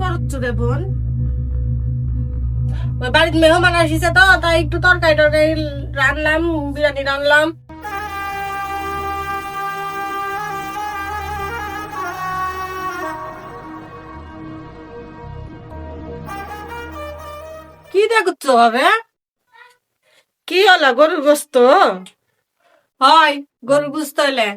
করছ রে বোন? বাড়িতে মেহমান আসিছে তো, তাই একটু তরকারি টরকারি রান্নাম, বিরিয়ানি রান্নাম। কি দেখছ হবে? কি হলো গরুর গোস্ত? হয়, গরুর গোস্ত হইলে।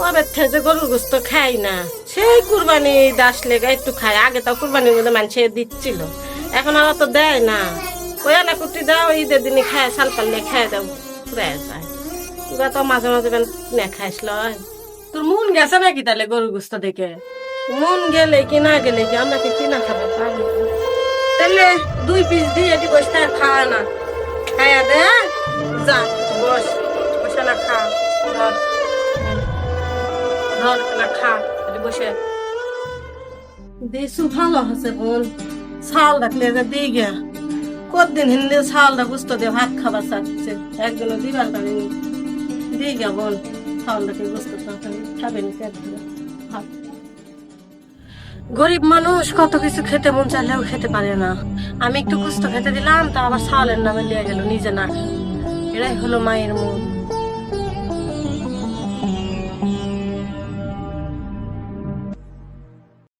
কবে থেকে গরুর গোস্ত খাই না। সেই কুরবানি দাস লেগে একটু খাই আগে তো কুরবানির মধ্যে মানুষে দিচ্ছিল। এখন আর তো দেয় না। ওই না কুটি দাও, ঈদের দিনে খায় সাল পাল্লে খায় দাও ফুরাই যায়। তোরা তো মাঝে মাঝে বেন কিনে খাইছিল তোর মন গেছে নাকি তাহলে গরুর গোস্ত দেখে? মন গেলে কি না গেলে কি? আমরা কি কিনা খাবে? তাহলে দুই পিস দিয়ে এটি বসতে আর খাওয়া না। খাইয়া দে বসে দেশু ভালো রাখলে যে দিয়ে গিয়া। কতদিন হিন্দি বুঝতে দিয়ে ভাত খাবার চাচ্ছে একজনে দিবার দিয়ে গিয়া বুঝতে গরিব মানুষ কত কিছু খেতে মন চাইলেও খেতে পারে না। আমি একটু কুস্ত খেতে দিলাম, তা আবার ছালের নামে নিয়ে গেল, নিজে না। এরাই হলো মায়ের মন।